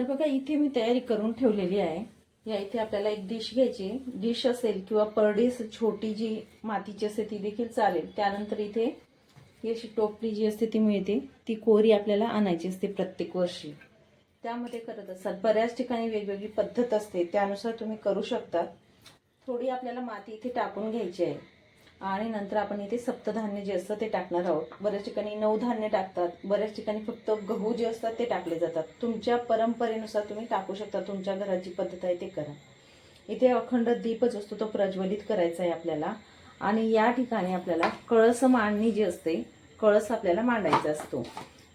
तर बघा इथे मी तयारी करून ठेवलेली आहे. या इथे आपल्याला एक डिश घ्यायची डिश असेल किंवा परडीस छोटी जी मातीची असते ती देखील चालेल. त्यानंतर इथे ही अशी टोपली जी असते ती मिळते. ती कोरी आपल्याला आणायची असते प्रत्येक वर्षी. त्यामध्ये करत असतात. बऱ्याच ठिकाणी वेगवेगळी पद्धत असते. त्यानुसार तुम्ही करू शकता. थोडी आपल्याला माती इथे टाकून घ्यायची आहे. आणि नंतर आपण इथे सप्तधान्य जे असतं ते टाकणार आहोत. बऱ्याच ठिकाणी नऊ धान्य टाकतात. बऱ्याच ठिकाणी फक्त गहू जे असतात ते टाकले जातात. तुमच्या परंपरेनुसार तुम्ही टाकू शकता. तुमच्या घराची पद्धत आहे ते करा. इथे अखंड दीपच असतो तो प्रज्वलित करायचा आहे आपल्याला. आणि या ठिकाणी आपल्याला कळस मांडणी जी असते कळस आपल्याला मांडायचा असतो.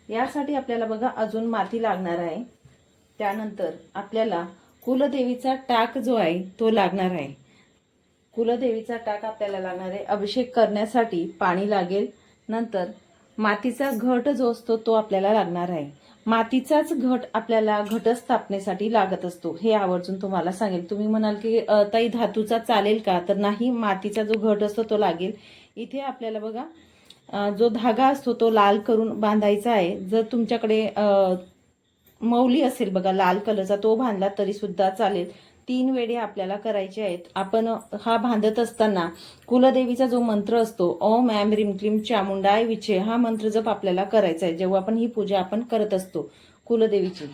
यासाठी आपल्याला बघा अजून माती लागणार आहे. त्यानंतर आपल्याला कुलदेवीचा टाक जो आहे तो लागणार आहे. कुलदेवीचा टाक आपल्याला लागणार आहे अभिषेक करण्यासाठी पाणी लागेल. नंतर मातीचा घट जो असतो तो आपल्याला लागणार आहे. मातीचाच घट आपल्याला घटस्थापनेसाठी लागत असतो. हे आवर्जून तुम्हाला सांगेल. तुम्ही म्हणाल की ताई धातूचा चालेल का? तर नाही मातीचा जो घट असतो तो लागेल. इथे आपल्याला बघा जो धागा असतो तो लाल करून बांधायचा आहे. जर तुमच्याकडे मौली असेल बघा लाल कलरचा तो बांधला तरी सुद्धा चालेल. तीन वेळे आपल्याला करायचे आहेत. आपण हा बांधत असताना कुलदेवीचा जो मंत्र असतो ओम ॲम रिम क्लिम चामुंडाय विचे हा मंत्र जप आपल्याला करायचा आहे. जेव्हा आपण ही पूजा आपण करत असतो कुलदेवीची.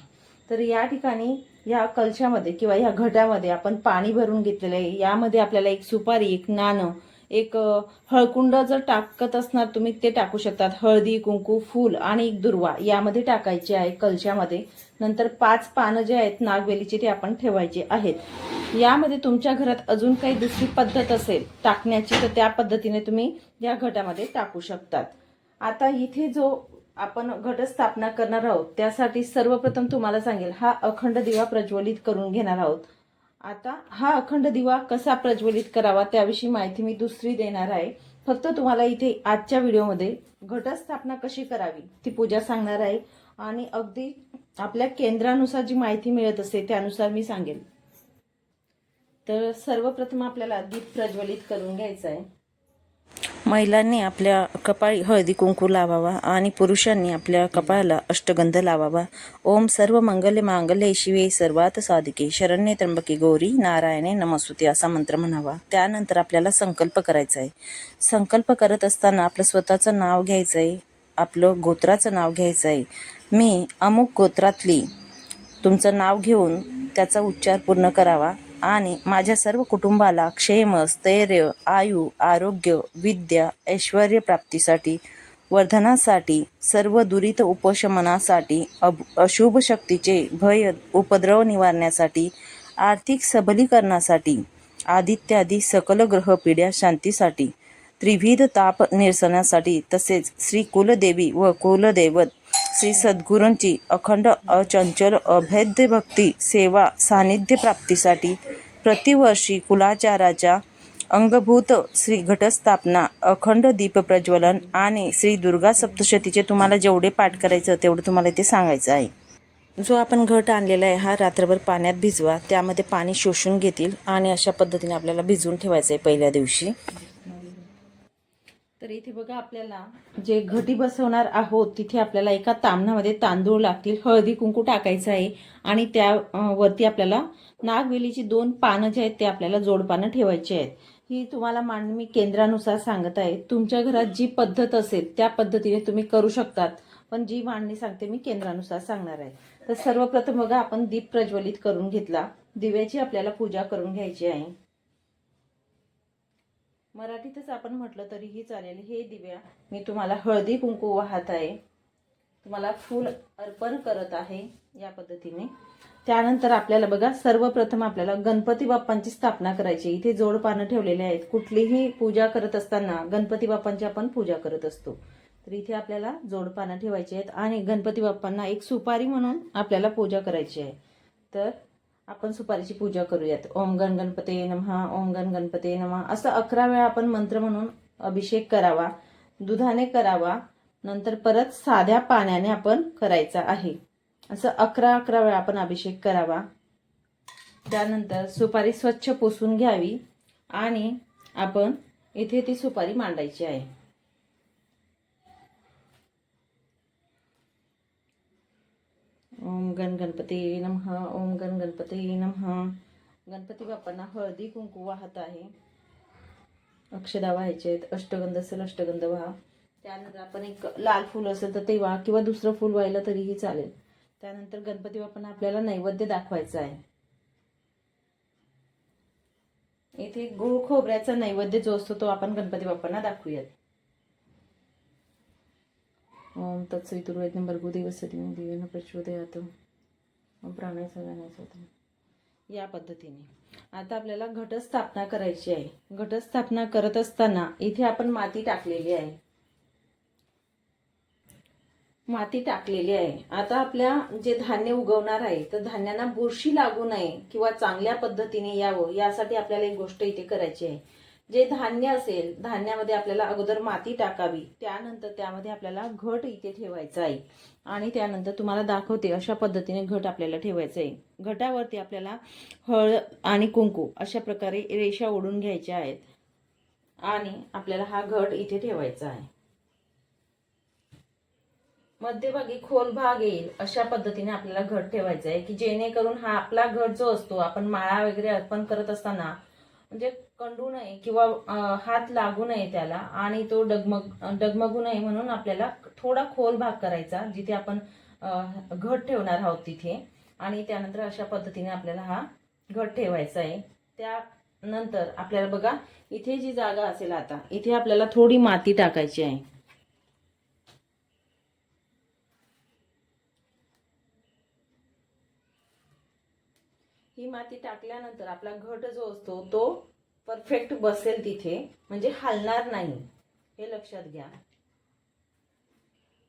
तर या ठिकाणी या कलशामध्ये किंवा या घटामध्ये आपण पाणी भरून घेतलेलं आहे. यामध्ये आपल्याला एक सुपारी एक नाणं एक हळकुंड जर टाकत असणार तुम्ही ते टाकू शकतात. हळदी कुंकू फूल आणि एक दुर्वा यामध्ये टाकायचे आहे कलशामध्ये. नंतर पाच पानं जे आहेत नागवेलीची ते आपण ठेवायचे आहेत. यामध्ये तुमच्या घरात अजून काही दुसरी पद्धत असेल टाकण्याची तर त्या पद्धतीने तुम्ही या घटामध्ये टाकू शकतात. आता इथे जो आपण घटस्थापना करणार आहोत त्यासाठी सर्वप्रथम तुम्हाला सांगेल हा अखंड दिवा प्रज्वलित करून घेणार आहोत. आता हा अखंड दिवा कसा प्रज्वलित करावा त्याविषयी माहिती मी दुसरी देणार आहे. फक्त तुम्हाला इथे आजच्या व्हिडिओमध्ये घटस्थापना कशी करावी ती पूजा सांगणार आहे. आणि अगदी आपल्या केंद्रानुसार जी माहिती मिळत असते त्यानुसार मी सांगेन. तर सर्वप्रथम आपल्याला दीप प्रज्वलित करून घ्यायचं आहे. महिलांनी आपल्या कपाळी हळदी कुंकू लावावा आणि पुरुषांनी आपल्या कपाळाला अष्टगंध लावावा. ओम सर्व मंगले मांगले शिवे सर्वात साधिके. शरण्ये त्र्यंबके गौरी नारायणे नमस्तुते असा मंत्र म्हणावा. त्यानंतर आपल्याला संकल्प करायचा आहे. संकल्प करत असताना आपलं स्वतःचं नाव घ्यायचं आहे. आपलं गोत्राचं नाव घ्यायचं आहे. मी अमुक गोत्रातली. तुमचं नाव घेऊन त्याचा उच्चार पूर्ण करावा आणि माझ्या सर्व कुटुंबाला क्षेम स्थैर्य आयु आरोग्य विद्या ऐश्वर प्राप्तीसाठी वर्धनासाठी सर्व दुरित उपशमनासाठी अभ अशुभ शक्तीचे भय उपद्रव निवारण्यासाठी आर्थिक सबलीकरणासाठी आदित्यादी सकल ग्रह पिढ्या शांतीसाठी त्रिविध ताप निरसनासाठी तसेच श्री कुलदेवी व कुलदैवत श्री सद्गुरूंची अखंड अचंचल अभेद्य भक्ती सेवा सानिध्य प्राप्तीसाठी प्रतिवर्षी कुलाचाराच्या अंगभूत श्री घटस्थापना अखंड दीप प्रज्वलन आणि श्री दुर्गा सप्तशतीचे तुम्हाला जेवढे पाठ करायचं तेवढं तुम्हाला ते सांगायचं आहे. जो आपण घट आणलेला आहे हा रात्रभर पाण्यात भिजवा त्यामध्ये पाणी शोषून घेतील आणि अशा पद्धतीने आपल्याला भिजवून ठेवायचं आहे पहिल्या दिवशी. तर इथे बघा आपल्याला जे घटी बसवणार आहोत तिथे आपल्याला एका तामणामध्ये तांदूळ लागतील हळदी कुंकू टाकायचं आहे आणि त्यावरती आपल्याला नागवेलीची दोन पानं जे आहेत ते आपल्याला जोडपानं ठेवायची आहेत. ही तुम्हाला मान मी केंद्रानुसार सांगत आहे. तुमच्या घरात जी पद्धत असेल त्या पद्धतीने तुम्ही करू शकतात. पण जी मांडणी सांगते मी केंद्रानुसार सांगणार आहे. तर सर्वप्रथम बघा आपण दीप प्रज्वलित करून घेतला. दिव्याची आपल्याला पूजा करून घ्यायची आहे. मराठीतच आपण म्हटलं तरीही चालेल. हे दिव्या मी तुम्हाला हळदी कुंकू वाहत आहे. तुम्हाला फूल अर्पण करत आहे या पद्धतीने. त्यानंतर आपल्याला बघा सर्वप्रथम आपल्याला गणपती बाप्पांची स्थापना करायची इथे जोडपानं ठेवलेले आहेत. कुठलीही पूजा करत असताना गणपती बाप्पांची आपण पूजा करत असतो. तर इथे आपल्याला जोडपानं ठेवायची आहेत आणि गणपती बाप्पांना एक सुपारी म्हणून आपल्याला पूजा करायची आहे. तर आपण सुपारीची पूजा करूयात. ओम गण गणपते नमहा ओम गण गणपते नमहा. असं अकरा वेळा आपण मंत्र म्हणून अभिषेक करावा दुधाने करावा नंतर परत साध्या पाण्याने आपण करायचा आहे. असं अकरा अकरा वेळा आपण अभिषेक करावा. त्यानंतर सुपारी स्वच्छ पुसून घ्यावी आणि आपण इथे ती सुपारी मांडायची आहे. ओम गण गणपती नमः ओम गण गणपती नमः. गणपती बाप्पांना हळदी कुंकू वाहत आहे. अक्षदा व्हायचे आहेत. अष्टगंध असेल अष्टगंध व्हा. त्यानंतर आपण एक लाल फूल असेल तर ते वा किंवा दुसरं फूल व्हायला तरीही चालेल. त्यानंतर गणपती बाप्पांना आपल्याला नैवेद्य दाखवायचं आहे. इथे गुळ खोबऱ्याचा नैवेद्य जो असतो तो आपण गणपती बाप्पांना दाखवूयात. ओम तत्सवितुर्वैद्यं भर्गो देवसती प्रचोदयात। ओम सगळ्यांना या पद्धतीने. आता आपल्याला घटस्थापना करायची आहे. घटस्थापना करत असताना इथे आपण माती टाकलेली आहे. माती टाकलेली आहे. आता आपल्या जे धान्य उगवणार आहे तर धान्यांना बुरशी लागू नये किंवा चांगल्या पद्धतीने यावं यासाठी आपल्याला एक गोष्ट इथे करायची आहे. जे धान्य असेल धान्यामध्ये आपल्याला अगोदर माती टाकावी त्यानंतर त्यामध्ये आपल्याला घट इथे ठेवायचा आहे. आणि त्यानंतर तुम्हाला दाखवते अशा पद्धतीने घट आपल्याला ठेवायचं आहे. घटावरती आपल्याला हळद आणि कुंकू अशा प्रकारे रेषा ओढून घ्यायच्या आहेत. आणि आपल्याला हा घट इथे ठेवायचा आहे. मध्यभागी खोल भाग येईल अशा पद्धतीने आपल्याला घट ठेवायचा आहे की जेणेकरून हा आपला घट जो असतो आपण माळा वगैरे अर्पण करत असताना म्हणजे कंडू नये किंवा हात लागू नये त्याला आणि तो डगमग डगमगू नये म्हणून आपल्याला थोडा खोल भाग करायचा जिथे आपण घट ठेवणार आहोत तिथे. आणि त्यानंतर अशा पद्धतीने आपल्याला हा घट ठेवायचा आहे. त्यानंतर आपल्याला बघा इथे जी जागा असेल आता इथे आपल्याला थोडी माती टाकायची आहे. ही माती टाकल्यानंतर आपला घट जो असतो तो परफेक्ट बसेल तिथे. म्हणजे हलणार नाही. हे लक्षात घ्या.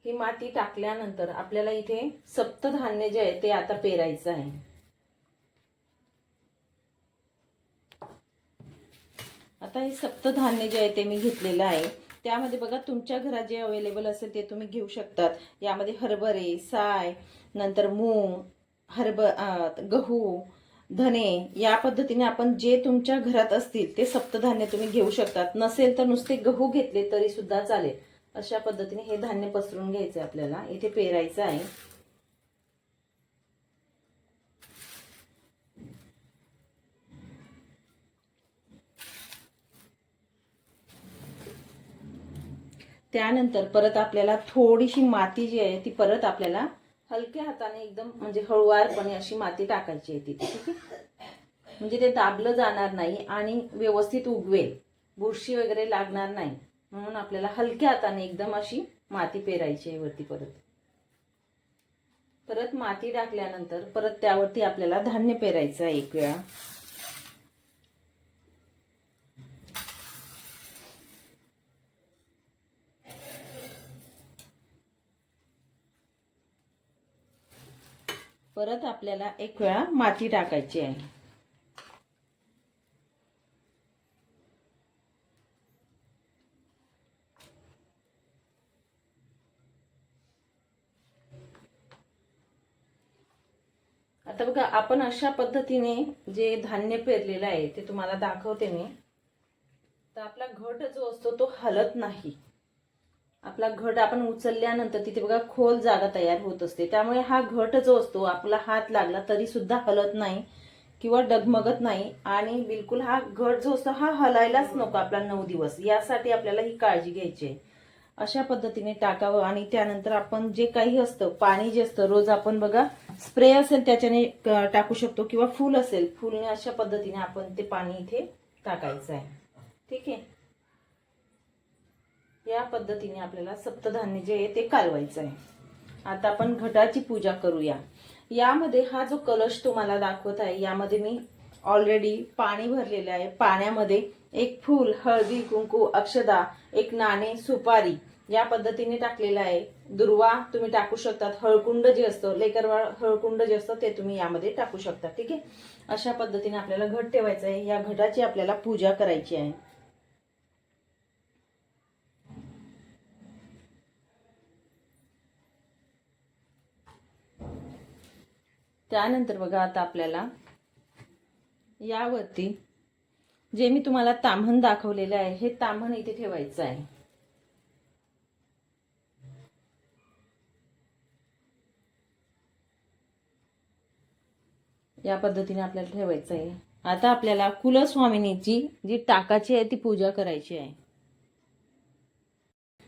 ही माती टाकल्यानंतर आपल्याला इथे सप्तधान्य जे आहे ते आता पेरायचं आहे. आता हे सप्तधान्य जे आहे ते मी घेतलेलं आहे. त्यामध्ये बघा तुमच्या घरात जे अवेलेबल असेल ते तुम्ही घेऊ शकतात. यामध्ये हरभरे साय नंतर मूग हरभ गहू धने या पद्धतीने आपण जे तुमच्या घरात असतील ते सप्तधान्य तुम्ही घेऊ शकतात. नसेल तर नुसते गहू घेतले तरी सुद्धा चालेल. अशा पद्धतीने हे धान्य पसरून घ्यायचं आपल्याला. इथे पेरायचं आहे. त्यानंतर परत आपल्याला थोडीशी माती जी आहे ती परत आपल्याला हलक्या हाताने एकदम म्हणजे हळुवारपणे अशी माती टाकायची आहे तिथे ठीक आहे? म्हणजे ते दाबलं जाणार नाही आणि व्यवस्थित उगवेल. बुरशी वगैरे लागणार नाही. म्हणून आपल्याला हलक्या हाताने एकदम अशी माती पेरायची आहे वरती परत. परत माती टाकल्यानंतर परत त्यावरती आपल्याला धान्य पेरायचं आहे एक वेळा. परत आपल्याला एक वेळा माती टाकायची आहे. आता बघा आपण अशा पद्धतीने जे धान्य पेरलेलं आहे ते तुम्हाला दाखवते मी. तर आपला घट जो असतो तो हलत नाही. आपला घट आपण उचलल्यानंतर तिथे बघा खोल जागा तयार होत असते. त्यामुळे हा घट जो असतो आपला हात लागला तरी सुद्धा हलत नाही किंवा डगमगत नाही. आणि बिलकुल हा घट जो असतो हा हलायलाच नको आपला नऊ दिवस. यासाठी आपल्याला ही काळजी घ्यायची आहे. अशा पद्धतीने टाकावं आणि त्यानंतर आपण जे काही असतं पाणी जे असतं रोज आपण बघा स्प्रे असेल त्याच्याने टाकू शकतो किंवा फूल असेल फुलने अशा पद्धतीने आपण ते पाणी इथे टाकायचं आहे. ठीक आहे? या पद्धतीने आपल्याला सप्तधान्य जे आहे ते कालवायचं आहे आता आपण घटाची पूजा करूया. यामध्ये हा जो कलश तुम्हाला दाखवत आहे यामध्ये मी ऑलरेडी पाणी भरलेलं आहे. पाण्यामध्ये एक फूल हळदी कुंकू अक्षदा एक नाणे सुपारी या पद्धतीने टाकलेलं आहे. दुर्वा तुम्ही टाकू शकतात. हळकुंड जे असतं लेकरवाळ हळकुंड जे असतं ते तुम्ही यामध्ये टाकू शकता. ठीक आहे? अशा पद्धतीने आपल्याला घट ठेवायचं आहे. या घटाची आपल्याला पूजा करायची आहे. त्यानंतर बघा आता आपल्याला यावरती जे मी तुम्हाला ताम्हण दाखवलेलं आहे हे ताम्हण इथे ठेवायचं आहे. या पद्धतीने आपल्याला ठेवायचं आहे. आता आपल्याला कुलस्वामिनीची जी टाकाची आहे ती पूजा करायची आहे.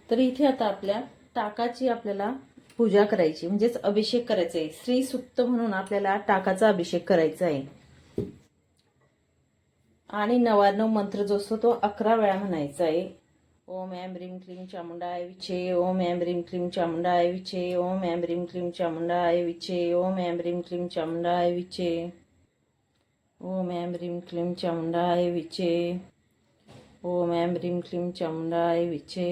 तर इथे आता आपल्या टाकाची आपल्याला पूजा करायची म्हणजेच अभिषेक करायचा आहे. श्री सुप्त म्हणून आपल्याला टाकाचा अभिषेक करायचा आहे. आणि नवाण्णव मंत्र जो असतो तो अकरा वेळा म्हणायचा आहे. ओम ऐं क्लीम क्लीं चामुंडाय विचे ओम ऐं ह्रीं चामुंडा चामुंडाय विचे ओम ऐं क्लीम चामुंडा चामुंडाय विचे ओम ऐं क्लीम चामुंडा चामुंडाय विचे ओम ऐं क्लीम चामुंडा चामुंडाय विचे ओम ऐं क्लीम चामुंडा चामुंडाय विचे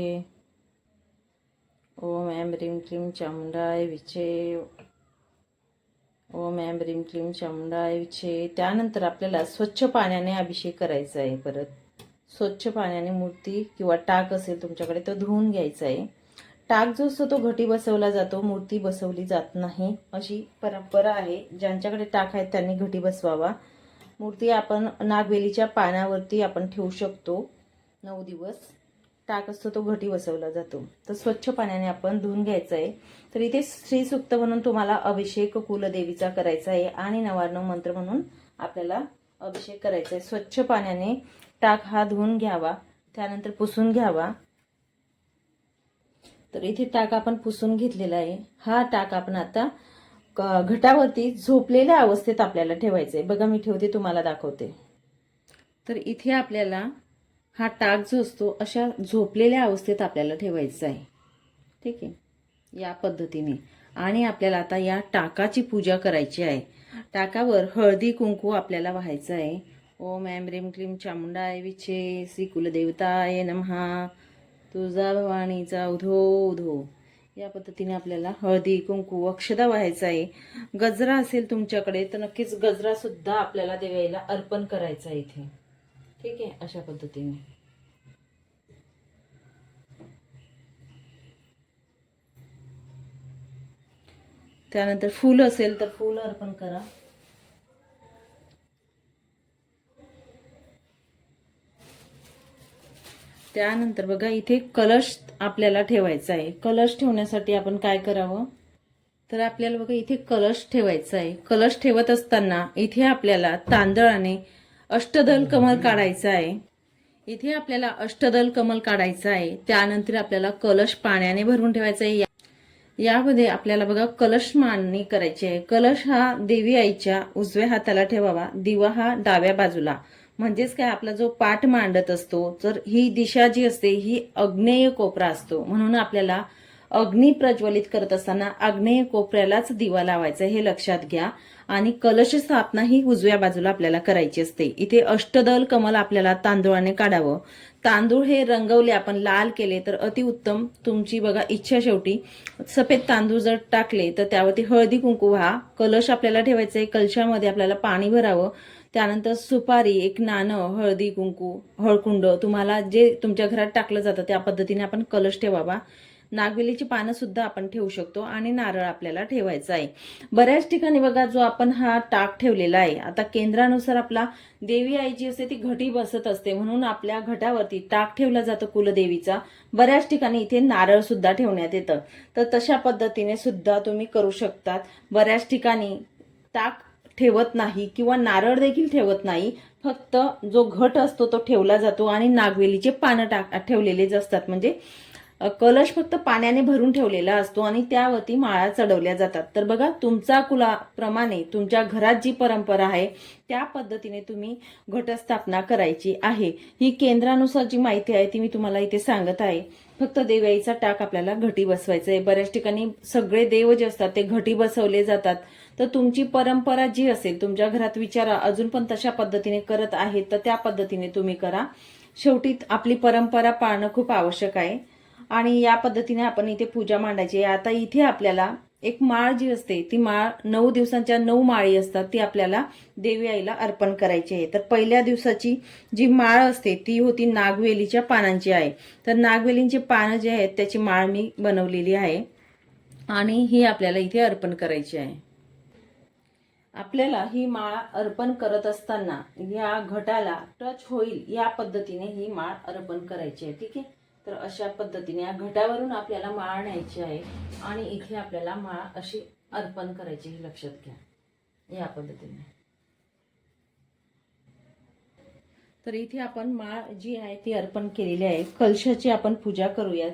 ओम ऐं ह्रीं क्लीं चामुंडाय विचे ओम ऐं ह्रीं क्लीं चामुंडाय विचे त्यानंतर आपल्याला स्वच्छ पाण्याने अभिषेक करायचा आहे परत. स्वच्छ पाण्याने मूर्ती किंवा टाक असेल तुमच्याकडे तो धुवून घ्यायचा आहे. टाक जो असतो तो घटी बसवला जातो मूर्ती बसवली जात नाही. अशी परंपरा आहे. ज्यांच्याकडे टाक आहेत त्यांनी घटी बसवावा. मूर्ती आपण नागवेलीच्या पाण्यावरती आपण ठेवू शकतो. नऊ दिवस. टाक असतो तो घटी बसवला जातो. तर स्वच्छ पाण्याने आपण धुवून घ्यायचं आहे तर इथे श्री सुक्त म्हणून तुम्हाला अभिषेक कुलदेवीचा करायचा आहे आणि नवार्णव मंत्र म्हणून आपल्याला अभिषेक करायचा आहे. स्वच्छ पाण्याने टाक हा धुवून घ्यावा त्यानंतर पुसून घ्यावा. तर इथे टाक आपण पुसून घेतलेला आहे. हा टाक आपण आता घटावरती झोपलेल्या अवस्थेत आपल्याला ठेवायचा आहे बघा मी ठेवते तुम्हाला दाखवते. तर इथे आपल्याला हा टाक जो असतो अशा झोपलेल्या अवस्थेत आपल्याला ठेवायचा आहे. ठीक आहे? या पद्धतीने. आणि आपल्याला आता या टाकाची पूजा करायची आहे. टाकावर हळदी कुंकू आपल्याला व्हायचं आहे. ओम ऐं ह्रीं क्रीम चामुंडाय विचे श्री कुलदेवताय नमहा तुळजा भवानीचा उधो उधो या पद्धतीने आपल्याला हळदी कुंकू अक्षदा व्हायचा आहे. गजरा असेल तुमच्याकडे तर नक्कीच गजरासुद्धा आपल्याला देवायला अर्पण करायचा आहे इथे. ठीक आहे अशा पद्धतीने. त्यानंतर फूल असेल तर फूल अर्पण करा. त्यानंतर बघा इथे कलश आपल्याला ठेवायचा आहे. कलश ठेवण्यासाठी आपण काय करावं? तर आपल्याला बघा इथे कलश ठेवायचा आहे. कलश ठेवत असताना इथे आपल्याला तांदळाने अष्टदल कमल काढायचं आहे. इथे आपल्याला अष्टदल कमल काढायचं आहे. त्यानंतर आपल्याला कलश पाण्याने भरून ठेवायचा आहे. यामध्ये आपल्याला बघा कलश मांडणी करायची आहे. कलश हा देवी आईच्या उजव्या हाताला ठेवावा. दिवा हा डाव्या बाजूला. म्हणजेच काय आपला जो पाठ मांडत असतो तर ही दिशा जी असते ही अग्नेय कोपरा असतो. म्हणून आपल्याला अग्नी प्रज्वलित करत असताना आग्नेय कोपऱ्यालाच दिवा लावायचा हे लक्षात घ्या. आणि कलश स्थापना ही उजव्या बाजूला आपल्याला करायची असते. इथे अष्टदल कमल आपल्याला तांदूळाने काढावं. तांदूळ हे रंगवले आपण लाल केले तर अतिउत्तम तुमची बघा इच्छा शेवटी. सफेद तांदूळ जर टाकले तर त्यावरती हळदी कुंकू व्हा. कलश आपल्याला ठेवायचा आहे. कलशामध्ये आपल्याला पाणी भरावं. त्यानंतर सुपारी एक नाणं हळदी कुंकू हळकुंड. तुम्हाला जे तुमच्या घरात टाकलं जातं त्या पद्धतीने आपण कलश ठेवावा. नागवेलीची पानं सुद्धा आपण ठेवू शकतो आणि नारळ आपल्याला ठेवायचा आहे. बऱ्याच ठिकाणी बघा जो आपण हा टाक ठेवलेला आहे आता केंद्रानुसार आपला देवी आई जी असते ती घटी बसत असते म्हणून आपल्या घटावरती टाक ठेवला जातो कुलदेवीचा. बऱ्याच ठिकाणी इथे नारळ सुद्धा ठेवण्यात येतं. तर तशा पद्धतीने सुद्धा तुम्ही करू शकतात. बऱ्याच ठिकाणी टाक ठेवत नाही किंवा नारळ देखील ठेवत नाही. फक्त जो घट असतो तो ठेवला जातो आणि नागवेलीचे पानं टाक ठेवलेले असतात. म्हणजे कलश फक्त पाण्याने भरून ठेवलेला असतो आणि त्यावरती माळा चढवल्या जातात. तर बघा तुमचा कुलाप्रमाणे तुमच्या घरात जी परंपरा आहे त्या पद्धतीने तुम्ही घटस्थापना करायची आहे. ही केंद्रानुसार जी माहिती आहे ती मी तुम्हाला इथे सांगत आहे. फक्त देवाईचा टाक आपल्याला घटी बसवायचा आहे. बऱ्याच ठिकाणी सगळे देव जे असतात ते घटी बसवले जातात. तर तुमची परंपरा जी असेल तुमच्या घरात विचारा अजून पण तशा पद्धतीने करत आहेत तर त्या पद्धतीने तुम्ही करा. शेवटी आपली परंपरा पाळणं खूप आवश्यक आहे. आणि या पद्धतीने आपण इथे पूजा मांडायची आता इथे आपल्याला एक माळ जी असते ती माळ नऊ दिवसांच्या नऊ माळी असतात ती आपल्याला देवी आईला अर्पण करायची आहे. तर पहिल्या दिवसाची जी माळ असते ती होती नागवेलीच्या पानांची आहे. तर नागवेलींची पानं जी आहेत त्याची माळ मी बनवलेली आहे. आणि ही आपल्याला इथे अर्पण करायची आहे. आपल्याला ही माळ अर्पण करत असताना या घटाला टच होईल या पद्धतीने ही माळ अर्पण करायची आहे. ठीक आहे? तर अशा पद्धतीने या घटावरून आपल्याला माळ न्यायची आहे आणि इथे आपल्याला माळ अशी अर्पण करायची हे लक्षात घ्या या पद्धतीने. तर इथे आपण माळ जी आहे ती अर्पण केलेली आहे. कलशाची आपण पूजा करूयात.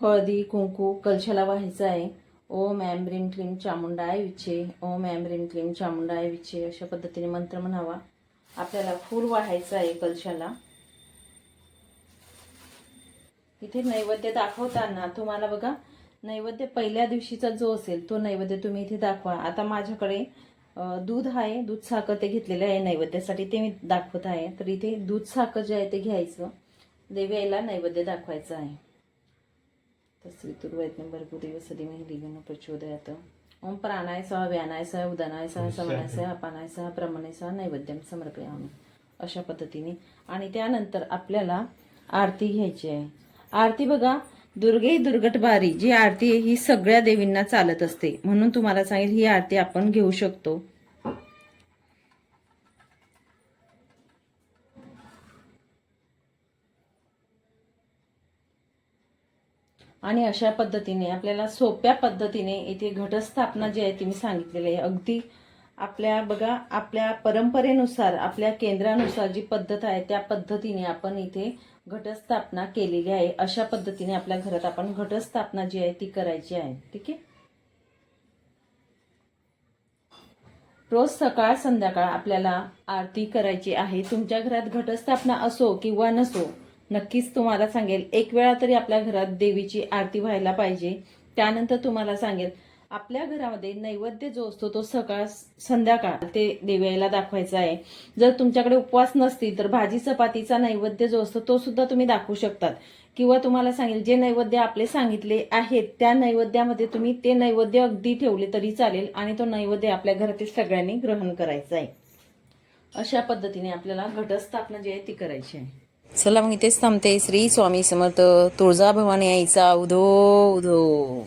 हळदी कुंकू कलशाला व्हायचं आहे. ओम ॲम रीम क्लीम चामुंडाय विचे ओम ॲम रीम क्लीम चामुंडाय विचे अशा पद्धतीने मंत्र म्हणावा. आपल्याला फूल वाहायचं आहे कलशाला. इथे नैवेद्य दाखवताना तुम्हाला बघा नैवेद्य पहिल्या दिवशीचा जो असेल तो नैवेद्य तुम्ही इथे दाखवा. आता माझ्याकडे दूध आहे दूध साखर ते घेतलेलं आहे नैवेद्यासाठी ते मी दाखवत आहे. तर इथे दूध साखर जे आहे ते घ्यायचं. देवी आईला नैवेद्य दाखवायचं आहे. तस्वी तुर्वैत्न भरपूर सदी दिव्यानं प्रचोदयात. ओम प्राणाय सह व्यानाय सह उदानाय सह समनाय सह अपानाय सह प्रमाणाय सह नैवेद्यम समर्पयामी. अशा पद्धतीने. आणि त्यानंतर आपल्याला आरती घ्यायची आहे. आरती बघा दुर्गे दुर्गटबारी जी आरती आहे ही सगळ्या देवींना चालत असते. म्हणून तुम्हाला सांगेल ही आरती आपण घेऊ शकतो. आणि अशा पद्धतीने आपल्याला सोप्या पद्धतीने इथे घटस्थापना जी आहे ती मी सांगितलेली आहे. अगदी आपल्या बघा आपल्या परंपरेनुसार आपल्या केंद्रानुसार जी पद्धत आहे त्या पद्धतीने आपण इथे घटस्थापना केलेली आहे अशा पद्धतीने आपल्या घरात आपण घटस्थापना जी आहे ती करायची आहे ठीक आहे? रोज सकाळ संध्याकाळ आपल्याला आरती करायची आहे. तुमच्या घरात घटस्थापना असो किंवा नसो नक्कीच तुम्हाला सांगेल एक वेळा तरी आपल्या घरात देवीची आरती व्हायला पाहिजे. त्यानंतर तुम्हाला सांगेल आपल्या घरामध्ये नैवेद्य जो असतो तो सकाळ संध्याकाळ ते देवायला दाखवायचा आहे. जर तुमच्याकडे उपवास नसतील तर भाजी चपातीचा नैवेद्य जो असतो तो सुद्धा तुम्ही दाखवू शकतात. किंवा तुम्हाला सांगेल जे नैवेद्य आपले सांगितले आहेत त्या नैवेद्यामध्ये तुम्ही ते नैवेद्य अगदी ठेवले तरी चालेल आणि तो नैवेद्य आपल्या घरातील सगळ्यांनी ग्रहण करायचा आहे. अशा पद्धतीने आपल्याला घटस्थापना जी आहे ती करायची आहे. चला मग इथेच थांबते. श्री स्वामी समर्थ तुळजाभवानी आईचा उधो उधो.